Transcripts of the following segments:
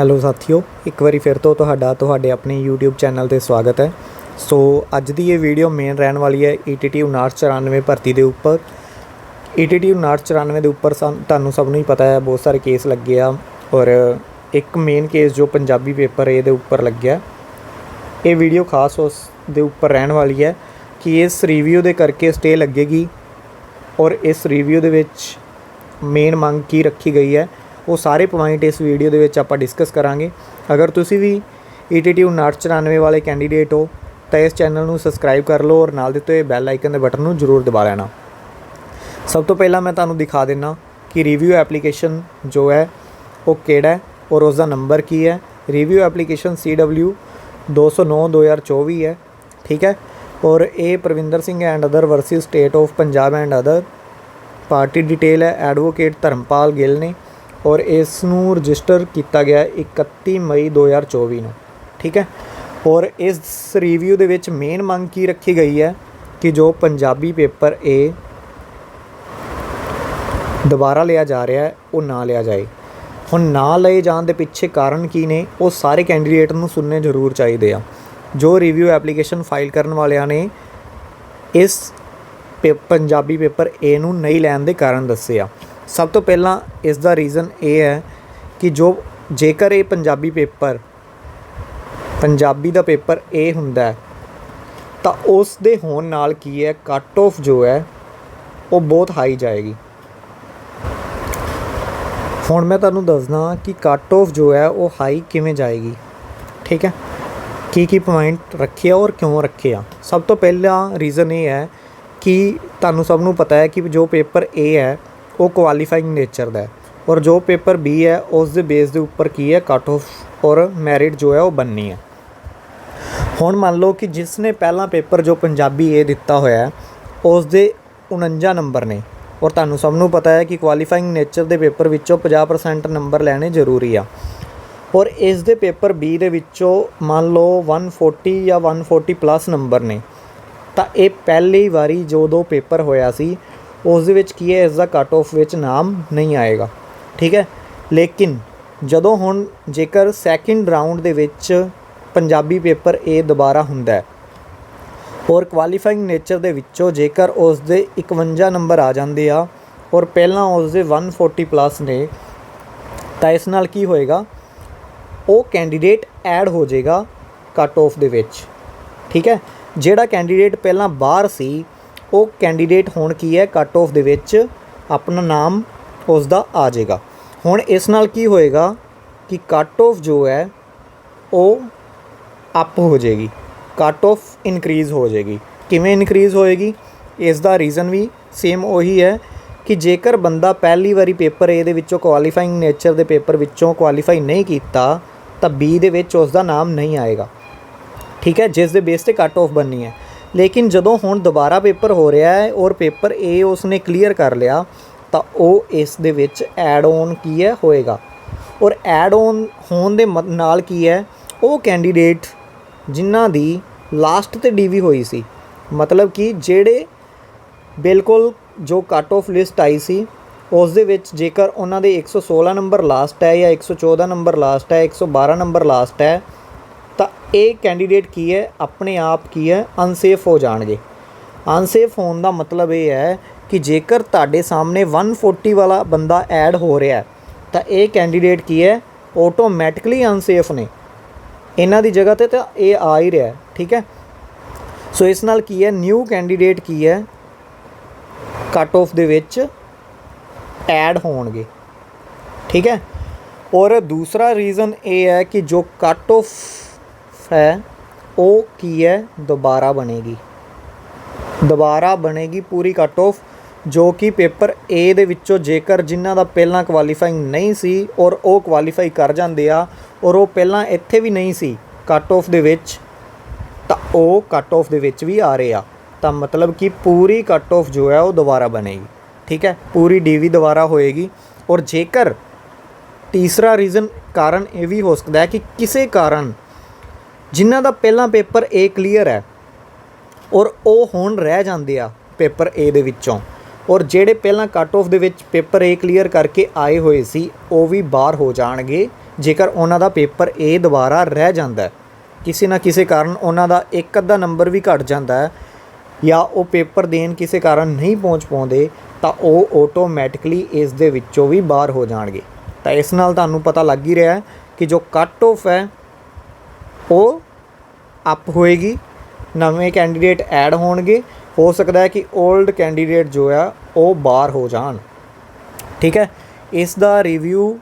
Hello ਸਾਥੀਓ, ਇੱਕ ਵਾਰੀ ਫਿਰ ਤੋਂ ਤੁਹਾਡਾ, ਤੁਹਾਡੇ ਆਪਣੇ YouTube ਚੈਨਲ ਤੇ ਸਵਾਗਤ ਹੈ। ਸੋ ਅੱਜ ਦੀ ਇਹ ਵੀਡੀਓ ਮੇਨ ਰਹਿਣ ਵਾਲੀ ਹੈ E ETT 5994 ਭਰਤੀ ਦੇ ਉੱਪਰ। E ETT 5994 ਦੇ ਉੱਪਰ ਸਾਨੂੰ ਤੁਹਾਨੂੰ ਸਭ ਨੂੰ ਹੀ ਪਤਾ ਹੈ, ਬਹੁਤ ਸਾਰੇ ਕੇਸ ਲੱਗੇ ਆ ਔਰ ਇੱਕ ਮੇਨ ਕੇਸ ਜੋ ਪੰਜਾਬੀ ਪੇਪਰ ਇਹਦੇ ਉੱਪਰ ਲੱਗਿਆ। ਇਹ ਵੀਡੀਓ ਖਾਸ ਉਸ ਦੇ ਉੱਪਰ ਰਹਿਣ ਵਾਲੀ ਹੈ ਕਿ ਇਸ ਰਿਵਿਊ ਦੇ ਕਰਕੇ ਸਟੇ ਲੱਗੇਗੀ ਔਰ ਇਸ ਰਿਵਿਊ ਦੇ ਵਿੱਚ ਮੇਨ ਮੰਗ ਕੀ ਰੱਖੀ ਗਈ ਹੈ ਉਹ ਸਾਰੇ ਪੁਆਇੰਟ ਇਸ ਵੀਡੀਓ ਦੇ ਵਿੱਚ ਆਪਾਂ ਡਿਸਕਸ ਕਰਾਂਗੇ। ਅਗਰ ਤੁਸੀਂ ਵੀ E ETT 5994 ਵਾਲੇ ਕੈਂਡੀਡੇਟ ਹੋ, ਤਾਂ ਇਸ ਚੈਨਲ ਨੂੰ ਸਬਸਕ੍ਰਾਈਬ ਕਰ ਲਓ ਔਰ ਨਾਲ ਦਿੱਤੇ ਹੋਏ ਬੈਲ ਆਈਕਨ ਦੇ ਬਟਨ ਨੂੰ ਜ਼ਰੂਰ ਦਬਾ ਲੈਣਾ। ਸਭ ਤੋਂ ਪਹਿਲਾਂ ਮੈਂ ਤੁਹਾਨੂੰ ਦਿਖਾ ਦਿੰਨਾ ਕਿ ਰਿਵਿਊ ਐਪਲੀਕੇਸ਼ਨ ਜੋ ਹੈ, ਉਹ ਕਿਹੜਾ ਹੈ ਔਰ ਉਸ ਦਾ ਨੰਬਰ ਕੀ ਹੈ। ਰਿਵਿਊ ਐਪਲੀਕੇਸ਼ਨ CW 209 2024 ਹੈ, ਠੀਕ ਹੈ? ਔਰ ਇਹ Parvinder Singh and other versus state of Punjab and other party detail ਹੈ। ਐਡਵੋਕੇਟ ਧਰਮਪਾਲ ਗਿੱਲ ਨੇ ਔਰ ਇਸ ਨੂੰ ਰਜਿਸਟਰ ਕੀਤਾ ਗਿਆ 31 ਮਈ 2024 ਨੂੰ, ਠੀਕ ਹੈ? ਔਰ ਇਸ ਰਿਵਿਊ ਦੇ ਵਿੱਚ ਮੇਨ ਮੰਗ ਕੀ ਰੱਖੀ ਗਈ ਹੈ? ਕਿ ਜੋ ਪੰਜਾਬੀ ਪੇਪਰ ਏ ਦੁਬਾਰਾ ਲਿਆ ਜਾ ਰਿਹਾ ਹੈ, ਉਹ ਨਾ ਲਿਆ ਜਾਏ। ਹੁਣ ਨਾ ਲਏ ਜਾਣ ਦੇ ਪਿੱਛੇ ਕਾਰਨ ਕੀ ਨੇ? ਉਹ ਸਾਰੇ ਕੈਂਡੀਡੇਟ ਨੂੰ ਸੁਣਨੇ ਜ਼ਰੂਰ ਚਾਹੀਦੇ ਆ। ਜੋ ਰਿਵਿਊ ਐਪਲੀਕੇਸ਼ਨ ਫਾਈਲ ਕਰਨ ਵਾਲਿਆਂ ਨੇ ਇਸ ਪੇ- ਪੰਜਾਬੀ ਪੇਪਰ ਏ ਨੂੰ ਨਹੀਂ ਲੈਣ ਦੇ ਕਾਰਨ ਦੱਸੇ ਆ। ਸਭ ਤੋਂ ਪਹਿਲਾਂ ਇਸ ਦਾ ਰੀਜ਼ਨ ਇਹ ਹੈ ਕਿ ਜੋ ਜੇਕਰ ਇਹ ਪੰਜਾਬੀ ਪੇਪਰ, ਪੰਜਾਬੀ ਦਾ ਪੇਪਰ A ਹੁੰਦਾ ਤਾਂ ਉਸ ਦੇ ਹੋਣ ਨਾਲ ਕੀ ਹੈ ਕੱਟ ਆਫ ਜੋ ਹੈ, ਉਹ ਬਹੁਤ ਹਾਈ ਜਾਏਗੀ। ਹੁਣ ਮੈਂ ਤੁਹਾਨੂੰ ਦੱਸਦਾ ਕਿ ਕੱਟ ਆਫ ਜੋ ਹੈ, ਉਹ ਹਾਈ ਕਿਵੇਂ ਜਾਏਗੀ। ਠੀਕ ਹੈ? ਕੀ ਕੀ ਪੁਆਇੰਟ ਰੱਖਿਆ ਔਰ ਕਿਉਂ ਰੱਖਿਆ ਸਭ ਤੋਂ ਪਹਿਲਾ ਰੀਜ਼ਨ ਇਹ ਹੈ ਕਿ ਤੁਹਾਨੂੰ ਸਭ ਨੂੰ ਪਤਾ ਹੈ ਕਿ ਜੋ ਪੇਪਰ A ਹੈ ਉਹ ਕੁਆਲੀਫਾਈਂਗ ਨੇਚਰ ਦਾ ਹੈ। ਔਰ ਜੋ ਪੇਪਰ ਬੀ ਹੈ, ਉਸ ਦੇ ਬੇਸ ਦੇ ਉੱਪਰ ਕੀ ਹੈ ਕੱਟ ਆਫ ਔਰ ਮੈਰਿਟ ਜੋ ਹੈ, ਉਹ ਬੰਨੀ ਹੈ। ਹੁਣ ਮੰਨ ਲਓ ਕਿ ਜਿਸ ਨੇ ਪਹਿਲਾ ਪੇਪਰ ਜੋ ਪੰਜਾਬੀ ਏ ਦਿੱਤਾ ਹੋਇਆ ਉਸ ਦੇ 49 ਨੰਬਰ ਨੇ। ਔਰ ਤੁਹਾਨੂੰ ਸਭ ਨੂੰ ਪਤਾ ਹੈ ਕਿ ਕੁਆਲੀਫਾਈਂਗ ਨੇਚਰ ਦੇ ਪੇਪਰ ਵਿੱਚੋਂ 50% ਨੰਬਰ ਲੈਣੇ ਜ਼ਰੂਰੀ ਆ। ਔਰ ਇਸ ਦੇ ਪੇਪਰ B ਦੇ ਵਿੱਚੋਂ ਮੰਨ ਲਓ 140 ਜਾਂ 140 ਪਲੱਸ ਨੰਬਰ ਨੇ। ਤਾਂ ਇਹ ਪਹਿਲੀ ਵਾਰੀ ਜਦੋਂ ਪੇਪਰ ਹੋਇਆ ਸੀ ਉਸ ਦੇ ਵਿੱਚ ਕੀ ਹੈ? ਇਸ ਦਾ ਕੱਟ ਆਫ ਵਿੱਚ ਨਾਮ ਨਹੀਂ ਆਏਗਾ। ਠੀਕ ਹੈ? ਲੇਕਿਨ ਜਦੋਂ ਹੁਣ ਜੇਕਰ ਸੈਕਿੰਡ ਰਾਊਂਡ ਦੇ ਵਿੱਚ ਪੰਜਾਬੀ ਪੇਪਰ A ਦੁਬਾਰਾ ਹੁੰਦਾ ਹੈ ਔਰ ਕੁਆਲੀਫਾਈਂਗ ਨੇਚਰ ਦੇ ਵਿੱਚੋਂ ਜੇਕਰ ਉਸ ਦੇ 51 ਨੰਬਰ ਆ ਜਾਂਦੇ ਆ ਔਰ ਪਹਿਲਾਂ ਉਸ ਦੇ 140 ਪਲੱਸ ਨੇ, ਤਾਂ ਇਸ ਨਾਲ ਕੀ ਹੋਏਗਾ? ਉਹ ਕੈਂਡੀਡੇਟ ਐਡ ਹੋ ਜਾਏਗਾ ਕੱਟ ਆਫ ਦੇ ਵਿੱਚ। ਠੀਕ ਹੈ? ਜਿਹੜਾ ਕੈਂਡੀਡੇਟ ਪਹਿਲਾਂ ਬਾਹਰ ਸੀ ਉਹ ਕੈਂਡੀਡੇਟ ਹੋਣ ਕੀ ਹੈ? ਕੱਟ ਆਫ ਦੇ ਵਿੱਚ ਆਪਣਾ ਨਾਮ ਉਸ ਦਾ ਆ ਜਾਏਗਾ। ਹੁਣ ਇਸ ਨਾਲ ਕੀ ਹੋਏਗਾ ਕਿ ਕੱਟ ਆਫ ਜੋ ਹੈ, ਉਹ ਅਪ ਹੋ ਜਾਏਗੀ। ਕੱਟ ਆਫ ਇਨਕਰੀਜ਼ ਹੋ ਜਾਏਗੀ। ਕਿਵੇਂ ਇਨਕਰੀਜ਼ ਹੋਏਗੀ? ਇਸ ਦਾ ਰੀਜ਼ਨ ਵੀ ਸੇਮ ਉਹੀ ਹੈ ਕਿ ਜੇਕਰ ਬੰਦਾ ਪਹਿਲੀ ਵਾਰੀ ਪੇਪਰ ਏ ਦੇ ਵਿੱਚੋਂ ਕੁਆਲੀਫਾਈਂਗ ਨੇਚਰ ਦੇ ਪੇਪਰ ਵਿੱਚੋਂ ਕੁਆਲੀਫਾਈ ਨਹੀਂ ਕੀਤਾ, ਤਾਂ ਬੀ ਦੇ ਵਿੱਚ ਉਸ ਦਾ ਨਾਮ ਨਹੀਂ ਆਏਗਾ। ਠੀਕ ਹੈ? ਜਿਸ ਦੇ ਬੇਸ ਤੇ ਕੱਟ ਆਫ ਬਣਨੀ ਹੈ। ਲੇਕਿਨ ਜਦੋਂ ਹੁਣ ਦੁਬਾਰਾ ਪੇਪਰ ਹੋ ਰਿਹਾ ਹੈ ਔਰ ਪੇਪਰ A ਉਸਨੇ ਕਲੀਅਰ ਕਰ ਲਿਆ, ਤਾਂ ਉਹ ਇਸ ਦੇ ਵਿੱਚ ਐਡ ਔਨ ਕੀ ਹੈ ਹੋਏਗਾ। ਔਰ ਐਡ ਔਨ ਹੋਣ ਦੇ ਮ- ਨਾਲ ਕੀ ਹੈ? ਉਹ ਕੈਂਡੀਡੇਟ ਜਿਨ੍ਹਾਂ ਦੀ ਲਾਸਟ ਤੇ ਡੀਵੀ ਹੋਈ ਸੀ। ਮਤਲਬ ਕਿ ਜਿਹੜੇ ਬਿਲਕੁਲ ਜੋ ਕੱਟ ਆਫ ਲਿਸਟ ਆਈ ਸੀ, ਉਸ ਦੇ ਵਿੱਚ ਜੇਕਰ ਉਹਨਾਂ ਦੇ 116 ਨੰਬਰ ਲਾਸਟ ਹੈ ਜਾਂ 114 ਨੰਬਰ ਲਾਸਟ ਹੈ 112 ਨੰਬਰ ਲਾਸਟ ਹੈ ਇਹ ਕੈਂਡੀਡੇਟ ਕੀ ਹੈ? ਆਪਣੇ ਆਪ ਕੀ ਹੈ? ਅਨਸੇਫ ਹੋ ਜਾਣਗੇ। ਅਨਸੇਫ ਹੋਣ ਦਾ ਮਤਲਬ ਇਹ ਹੈ ਕਿ ਜੇਕਰ ਤੁਹਾਡੇ ਸਾਹਮਣੇ 140 ਵਾਲਾ ਬੰਦਾ ਐਡ ਹੋ ਰਿਹਾ ਤਾਂ ਇਹ ਕੈਂਡੀਡੇਟ ਕੀ ਹੈ? ਆਟੋਮੈਟਿਕਲੀ ਅਨਸੇਫ ਨੇ। ਇਹਨਾਂ ਦੀ ਜਗ੍ਹਾ ਤੇ ਤਾਂ ਇਹ ਆ ਹੀ ਰਿਹਾ ਠੀਕ ਹੈ? ਸੋ ਇਸ ਨਾਲ ਕੀ ਹੈ? ਨਿਊ ਕੈਂਡੀਡੇਟ ਕੀ ਹੈ? ਕੱਟ ਆਫ ਦੇ ਵਿੱਚ ਐਡ ਹੋਣਗੇ। ਠੀਕ ਹੈ? ਔਰ ਦੂਸਰਾ ਰੀਜ਼ਨ ਇਹ ਹੈ ਕਿ ਜੋ ਕੱਟ ਆਫ ਹੈ, ਉਹ ਕੀ ਹੈ? ਦੁਬਾਰਾ ਬਣੇਗੀ। ਦੁਬਾਰਾ ਬਣੇਗੀ ਪੂਰੀ ਕੱਟ ਆਫ ਜੋ ਕਿ ਪੇਪਰ A ਦੇ ਵਿੱਚੋਂ ਜੇਕਰ ਜਿਨ੍ਹਾਂ ਦਾ ਪਹਿਲਾਂ ਕੁਆਲੀਫਾਈਂਗ ਨਹੀਂ ਸੀ ਔਰ ਉਹ ਕੁਆਲੀਫਾਈ ਕਰ ਜਾਂਦੇ ਆ, ਔਰ ਉਹ ਪਹਿਲਾਂ ਇੱਥੇ ਵੀ ਨਹੀਂ ਸੀ ਕੱਟ ਆਫ ਦੇ ਵਿੱਚ, ਤਾਂ ਉਹ ਕੱਟ ਆਫ ਦੇ ਵਿੱਚ ਵੀ ਆ ਰਹੇ ਆ। ਤਾਂ ਮਤਲਬ ਕਿ ਪੂਰੀ ਕੱਟ ਆਫ ਜੋ ਹੈ, ਉਹ ਦੁਬਾਰਾ ਬਣੇਗੀ। ਠੀਕ ਹੈ? ਪੂਰੀ ਡੀਵੀ ਦੁਬਾਰਾ ਹੋਏਗੀ। ਔਰ ਜੇਕਰ ਤੀਸਰਾ ਰੀਜ਼ਨ ਕਾਰਨ ਇਹ ਵੀ ਹੋ ਸਕਦਾ ਹੈ ਕਿ ਕਿਸੇ ਕਾਰਨ ਜਿਨ੍ਹਾਂ ਦਾ ਪਹਿਲਾਂ ਪੇਪਰ ਏ ਕਲੀਅਰ ਹੈ ਔਰ ਉਹ ਹੁਣ ਰਹਿ ਜਾਂਦੇ ਆ ਪੇਪਰ ਏ ਦੇ ਵਿੱਚੋਂ। ਔਰ ਜਿਹੜੇ ਪਹਿਲਾਂ ਕੱਟ ਆਫ ਦੇ ਵਿੱਚ ਪੇਪਰ ਏ ਕਲੀਅਰ ਕਰਕੇ ਆਏ ਹੋਏ ਸੀ, ਉਹ ਵੀ ਬਾਹਰ ਹੋ ਜਾਣਗੇ, ਜੇਕਰ ਉਹਨਾਂ ਦਾ ਪੇਪਰ ਏ ਦੁਬਾਰਾ ਰਹਿ ਜਾਂਦਾ ਹੈ। ਕਿਸੇ ਨਾ ਕਿਸੇ ਕਾਰਨ ਉਹਨਾਂ ਦਾ ਇੱਕ ਅੱਧਾ ਨੰਬਰ ਵੀ ਘਟ ਜਾਂਦਾ ਹੈ ਜਾਂ ਉਹ ਪੇਪਰ ਦੇਣ ਕਿਸੇ ਕਾਰਨ ਨਹੀਂ ਪਹੁੰਚ ਪਾਉਂਦੇ, ਤਾਂ ਉਹ ਆਟੋਮੈਟਿਕਲੀ ਇਸ ਦੇ ਵਿੱਚੋਂ ਵੀ ਬਾਹਰ ਹੋ ਜਾਣਗੇ। ਤਾਂ ਇਸ ਨਾਲ ਤੁਹਾਨੂੰ ਪਤਾ ਲੱਗ ਹੀ ਰਿਹਾ ਹੈ ਕਿ ਜੋ ਕੱਟ ਆਫ ਹੈ ਉਹ ਅਪ ਹੋਏਗੀ, ਨਵੇਂ ਕੈਂਡੀਡੇਟ ਐਡ ਹੋਣਗੇ, ਹੋ ਸਕਦਾ ਹੈ ਕਿ 올ਡ ਕੈਂਡੀਡੇਟ ਜੋ ਹੈ ਉਹ ਬਾਹਰ ਹੋ ਜਾਣ। ਠੀਕ ਹੈ? ਇਸ ਦਾ ਰਿਵਿਊ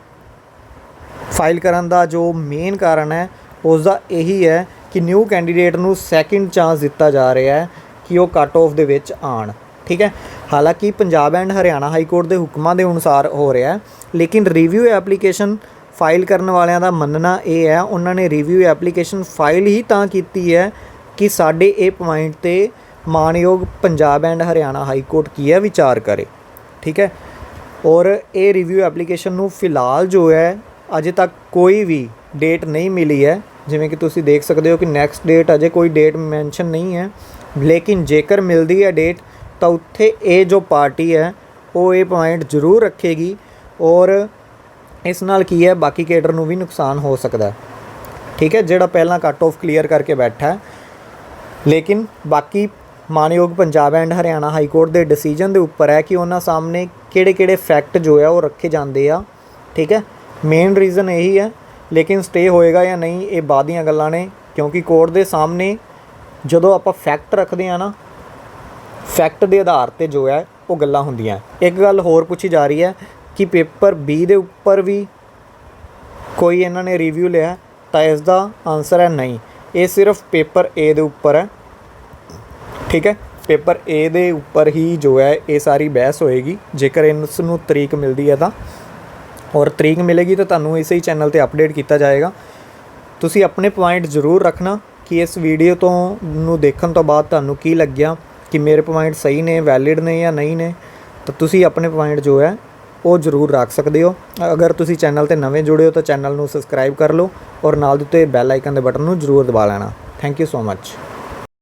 ਫਾਈਲ ਕਰਨ ਦਾ ਜੋ ਮੇਨ ਕਾਰਨ ਹੈ ਉਸ ਦਾ ਇਹੀ ਹੈ ਕਿ ਨਿਊ ਕੈਂਡੀਡੇਟ ਨੂੰ ਸੈਕਿੰਡ ਚਾਂਸ ਦਿੱਤਾ ਜਾ ਰਿਹਾ ਹੈ ਕਿ ਉਹ ਕੱਟ ਆਫ ਦੇ ਵਿੱਚ ਆਣ ਠੀਕ ਹੈ? ਹਾਲਾਂਕਿ Punjab and Haryana high court ਦੇ ਹੁਕਮਾਂ ਦੇ ਅਨੁਸਾਰ ਹੋ ਰਿਹਾ ਹੈ, ਲੇਕਿਨ ਰਿਵਿਊ ਐਪਲੀਕੇਸ਼ਨ ਫਾਈਲ ਕਰਨ ਵਾਲਿਆਂ ਦਾ ਮੰਨਣਾ ਇਹ ਹੈ, ਉਹਨਾਂ ਨੇ ਰਿਵਿਊ ਐਪਲੀਕੇਸ਼ਨ ਫਾਈਲ ਹੀ ਤਾਂ ਕੀਤੀ ਹੈ ਕਿ ਸਾਡੇ ਇਹ ਪੁਆਇੰਟ ਤੇ ਮਾਨਯੋਗ Punjab and Haryana high court ਕੀ ਹੈ, ਵਿਚਾਰ ਕਰੇ। ਠੀਕ ਹੈ? ਔਰ ਇਹ ਰਿਵਿਊ ਐਪਲੀਕੇਸ਼ਨ ਨੂੰ ਫਿਲਹਾਲ ਜੋ ਹੈ, ਅਜੇ ਤੱਕ ਕੋਈ ਵੀ ਡੇਟ ਨਹੀਂ ਮਿਲੀ ਹੈ। ਜਿਵੇਂ ਕਿ ਤੁਸੀਂ ਦੇਖ ਸਕਦੇ ਹੋ ਕਿ ਨੈਕਸਟ ਡੇਟ ਅਜੇ ਕੋਈ ਡੇਟ ਮੈਂਸ਼ਨ ਨਹੀਂ ਹੈ। ਲੇਕਿਨ ਜੇਕਰ ਮਿਲਦੀ ਹੈ ਡੇਟ ਤਾਂ ਉੱਥੇ ਇਹ ਜੋ ਪਾਰਟੀ ਹੈ, ਉਹ ਇਹ ਪੁਆਇੰਟ ਜ਼ਰੂਰ ਰੱਖੇਗੀ। ਔਰ ਇਸ ਨਾਲ ਕੀ ਹੈ? ਬਾਕੀ ਕੇਡਰ ਨੂੰ ਵੀ ਨੁਕਸਾਨ ਹੋ ਸਕਦਾ ਠੀਕ ਹੈ? ਜਿਹੜਾ ਪਹਿਲਾਂ ਕੱਟ ਆਫ ਕਲੀਅਰ ਕਰਕੇ ਬੈਠਾ ਹੈ। ਲੇਕਿਨ ਬਾਕੀ ਮਾਨਯੋਗ Punjab and Haryana high court ਦੇ ਡਿਸੀਜਨ ਦੇ ਉੱਪਰ ਹੈ ਕਿ ਉਹਨਾਂ ਸਾਹਮਣੇ ਕਿਹੜੇ-ਕਿਹੜੇ ਫੈਕਟ ਜੋ ਹੈ ਉਹ ਰੱਖੇ ਜਾਂਦੇ ਆ। ਠੀਕ ਹੈ? ਮੇਨ ਰੀਜ਼ਨ ਇਹੀ ਹੈ। ਲੇਕਿਨ ਸਟੇ ਹੋਏਗਾ ਜਾਂ ਨਹੀਂ, ਇਹ ਬਾਅਦ ਦੀਆਂ ਗੱਲਾਂ ਨੇ। ਕਿਉਂਕਿ ਕੋਰਟ ਦੇ ਸਾਹਮਣੇ ਜਦੋਂ ਆਪਾਂ ਫੈਕਟ ਰੱਖਦੇ ਆ ਨਾ ਫੈਕਟ ਦੇ ਆਧਾਰ ਤੇ ਜੋ ਹੈ ਉਹ ਗੱਲਾਂ ਹੁੰਦੀਆਂ। ਇੱਕ ਗੱਲ ਹੋਰ ਪੁੱਛੀ ਜਾ ਰਹੀ ਹੈ ਕਿ ਪੇਪਰ B ਦੇ ਉੱਪਰ ਵੀ ਕੋਈ ਇਹਨਾਂ ਨੇ ਰਿਵਿਊ ਲਿਆ, ਤਾਂ ਇਸ ਦਾ ਆਨਸਰ ਹੈ ਨਹੀਂ। ਇਹ ਸਿਰਫ ਪੇਪਰ A ਦੇ ਉੱਪਰ ਹੈ। ਠੀਕ ਹੈ? ਪੇਪਰ A ਦੇ ਉੱਪਰ ਹੀ ਜੋ ਹੈ, ਇਹ ਸਾਰੀ ਬਹਿਸ ਹੋਏਗੀ। ਜੇਕਰ ਇਸ ਨੂੰ ਤਰੀਕ ਮਿਲਦੀ ਹੈ ਤਾਂ। ਔਰ ਤਰੀਕ ਮਿਲੇਗੀ ਤਾਂ ਤੁਹਾਨੂੰ ਇਸੇ ਹੀ ਚੈਨਲ ਤੇ ਅਪਡੇਟ ਕੀਤਾ ਜਾਏਗਾ। ਤੁਸੀਂ ਆਪਣੇ ਪੁਆਇੰਟ ਜ਼ਰੂਰ ਰੱਖਣਾ ਕਿ ਇਸ ਵੀਡੀਓ ਤੋਂ ਨੂੰ ਦੇਖਣ ਤੋਂ ਬਾਅਦ ਤੁਹਾਨੂੰ ਕੀ ਲੱਗਿਆ, ਕਿ ਮੇਰੇ ਪੁਆਇੰਟ ਸਹੀ ਨੇ ਵੈਲਿਡ ਨੇ ਜਾਂ ਨਹੀਂ ਨੇ। ਤਾਂ ਤੁਸੀਂ ਆਪਣੇ ਪੁਆਇੰਟ ਜੋ ਹੈ ਉਹ ਜ਼ਰੂਰ ਰੱਖ ਸਕਦੇ ਹੋ। ਅਗਰ ਤੁਸੀਂ ਚੈਨਲ ਤੇ ਨਵੇਂ ਜੁੜੇ ਹੋ ਤਾਂ ਚੈਨਲ ਨੂੰ ਸਬਸਕ੍ਰਾਈਬ ਕਰ ਲਓ ਔਰ ਨਾਲ ਦਿੱਤੇ ਬੈਲ ਆਈਕਨ ਦੇ ਬਟਨ ਨੂੰ ਜ਼ਰੂਰ ਦਬਾ ਲੈਣਾ। Thank you so much